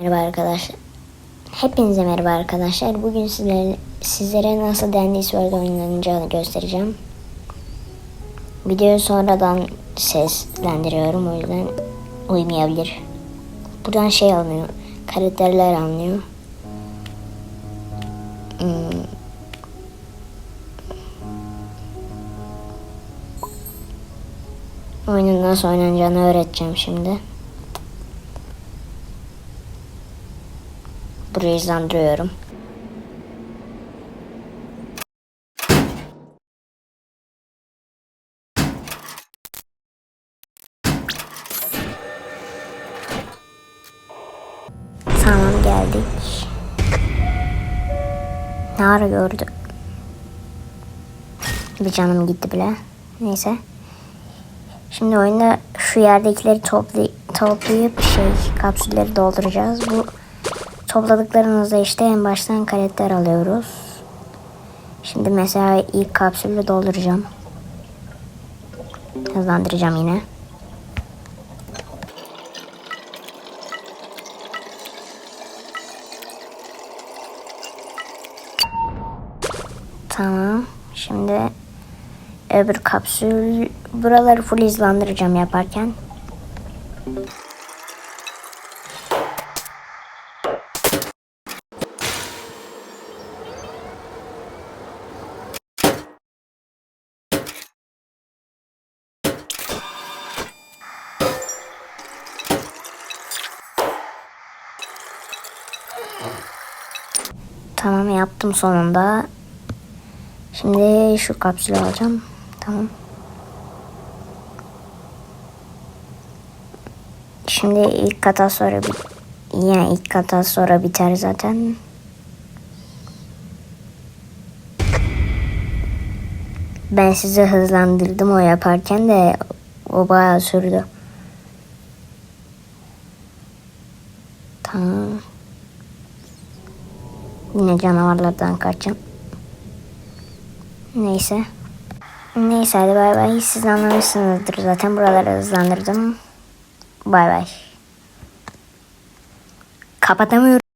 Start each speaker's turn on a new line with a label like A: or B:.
A: Merhaba arkadaşlar. Hepinize merhaba arkadaşlar. Bugün sizlere, sizlere nasıl Dandy Sword oynanacağını göstereceğim. Videoyu sonradan seslendiriyorum o yüzden uymayabilir. Buradan şey alınıyor. Karakterler alınıyor. Hmm. Oyunun nasıl oynanacağını öğreteceğim şimdi. Burayı hızlandırıyorum. Tamam geldik. Ne ara gördü? Bir canım gitti bile. Neyse. Şimdi oyunda şu yerdekileri toply toplayıp şey kapsülleri dolduracağız. Bu topladıklarımızda işte en baştan karakter alıyoruz. Şimdi mesela ilk kapsülü dolduracağım. Hızlandıracağım yine. Tamam. Şimdi öbür kapsül buraları full hızlandıracağım yaparken. Tamam yaptım sonunda. Şimdi şu kapsülü alacağım. Tamam. Şimdi ilk kata sonra bir yine ilk kata sonra biter zaten. Ben sizi hızlandırdım o yaparken de o bayağı sürdü. Tamam. Yine canavarlardan kaçacağım. Neyse. Neyse hadi bay bay. Siz anlamışsınızdır zaten buraları hızlandırdım. Bay bay. Kapatamıyorum.